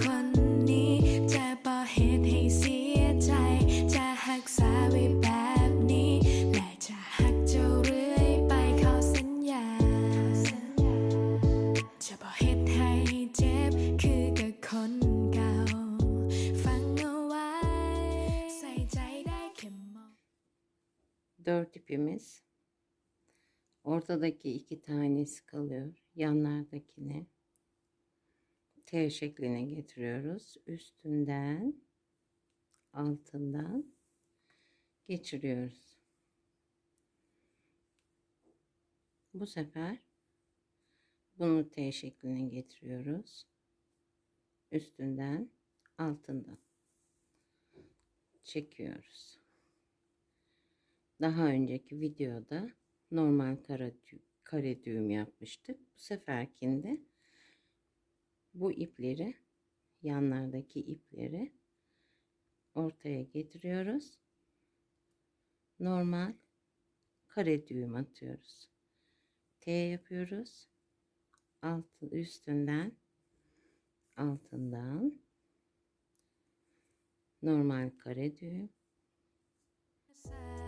คนนี้จะบอกเหตุให้เสียใจ จะหักษาไว้แบบนี้ และจะหักเจ้าเรื่อยไปขอสัญญา จะบอกเหตุให้เจ็บคือกับคนเก่า ฟังเอาไว้ ใส่ใจได้แค่มอง Dört ipimiz. Ortadaki iki tanesi kalıyor. Yanlardakine T şekline getiriyoruz. Üstünden altından geçiriyoruz. Bu sefer bunu T şekline getiriyoruz. Üstünden altından çekiyoruz. Daha önceki videoda normal kara kare düğüm yapmıştık. Bu seferkinde bu ipleri yanlardaki ipleri ortaya getiriyoruz. Normal kare düğüm atıyoruz. T yapıyoruz. Altı üstünden altından normal kare düğüm เ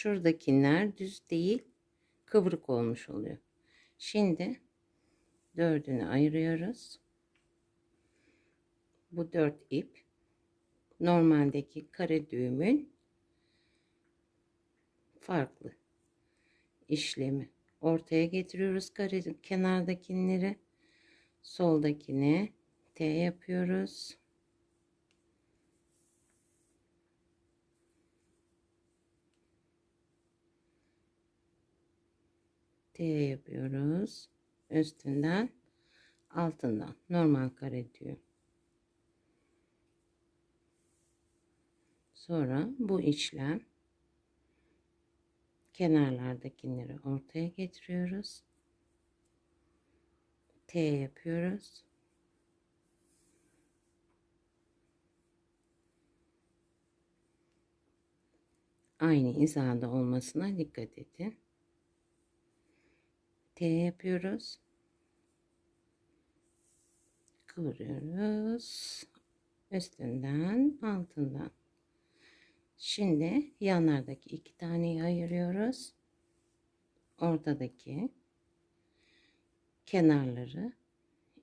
şuradakiler düz değil kıvrık olmuş oluyor. Şimdi dördünü ayırıyoruz. Bu dört ip normaldeki kare düğümün farklı işlemi. Ortaya getiriyoruz kare kenardakileri. Soldakine T yapıyoruz. T yapıyoruz. Üstünden altından normal kare diyor. Sonra bu işlem kenarlardakileri ortaya getiriyoruz. T yapıyoruz. Aynı hizada olmasına dikkat edin. T yapıyoruz. Kıvırıyoruz. Üstünden altından. Şimdi yanlardaki iki taneyi ayırıyoruz. Ortadaki kenarları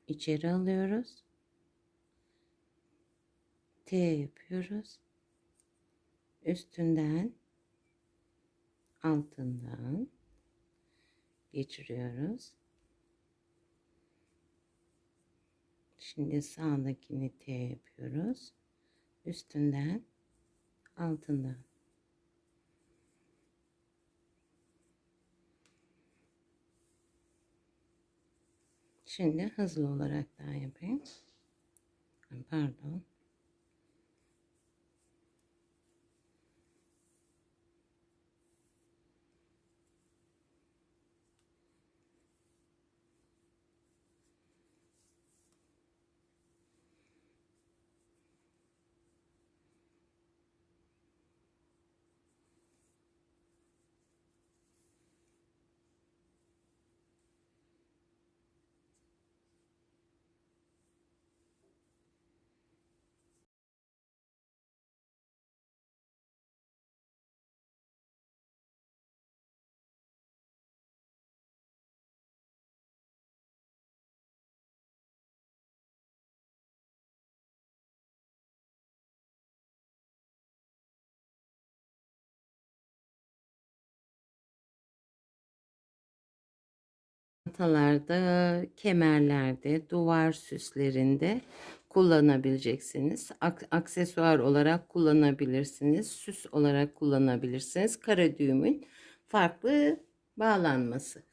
içeri alıyoruz. T yapıyoruz. Üstünden altından geçiriyoruz. Şimdi sağdakini T yapıyoruz. Üstünden altından. Şimdi hızlı olarak daha yapayım. Pardon. Çantalarda, kemerlerde, duvar süslerinde kullanabileceksiniz. Ak- aksesuar olarak kullanabilirsiniz. Süs olarak kullanabilirsiniz. Kara düğümün farklı bağlanması.